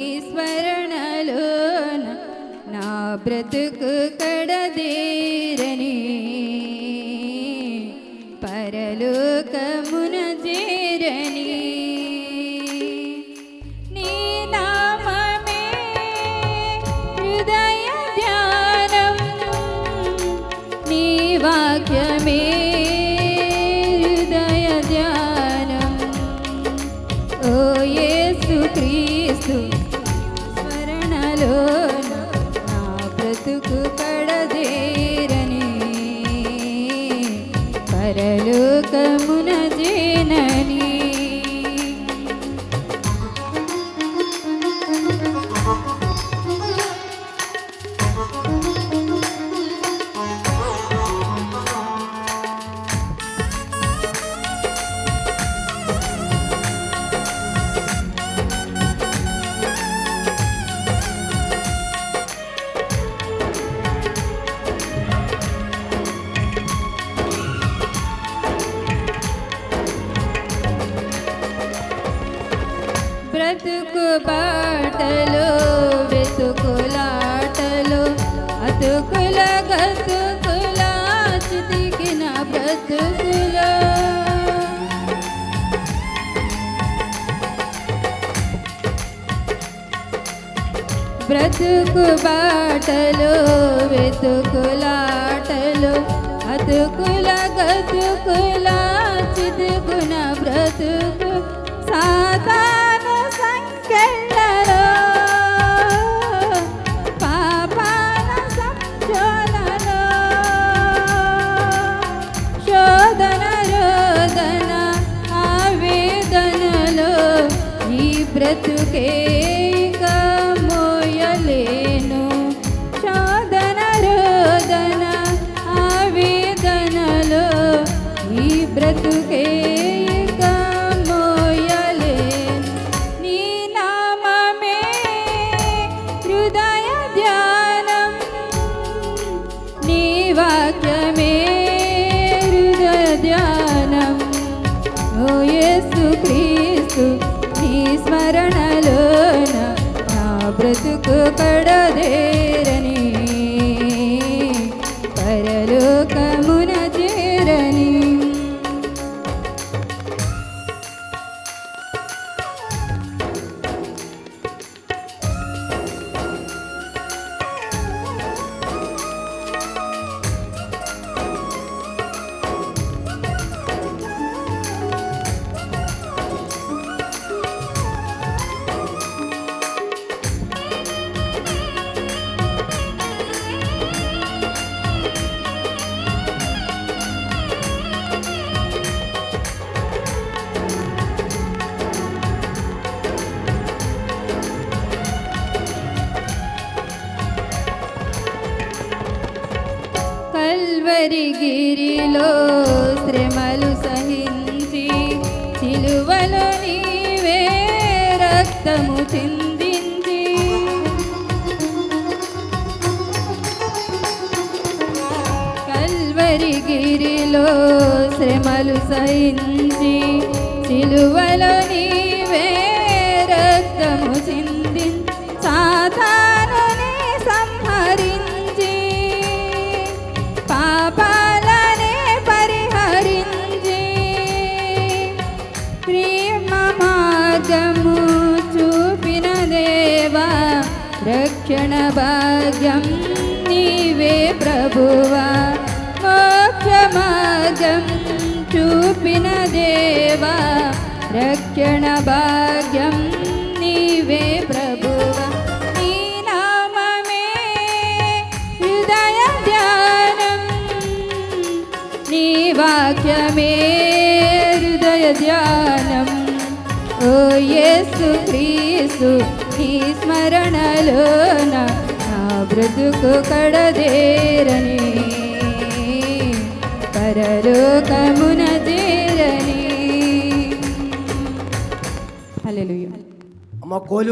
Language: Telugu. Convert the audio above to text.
స్మరణలోన నా బ్రతుకు కడదేరని. పరలోకమున చేరని. నీ నామమే వాక్యమే హృదయ ధ్యానం. ఓ యేసు క్రీస్తు స్మరణలో నా బ్రతుకు కడదేరని బ్రతుకు బాటలో వెతుకులాటలు అతుకుల గతుకుల చితికిన బ్రతుకులో. బ్రతుకు బాటలో వెతుకులాటలు అతుకుల గతుకుల చితుకున బ్రతుకు. సాతాను బ్రతుకే స్మరణలోన నా బ్రతుకు కడదేరని కల్వరిగిరిలో శ్రమలు సహించి సిలువలో నీవే రక్తము చిందించి కల్వరిగిరిలో శ్రమలు సహించి సిలువలో నీ రక్షణ భాగ్యం నీవే ప్రభువా. మోక్ష మార్గం చూపిన దేవా. రక్షణ భాగ్యం నీవే ప్రభువా. నీ నామమే హృదయ ధ్యానం. నీ వాక్యమే హృదయ ధ్యానం. ఓ యేసు క్రీస్తు నీ స్మరణలోన నా బ్రతుకు కడదేరని పరలోకమున చేరని. అమ్మ కోలు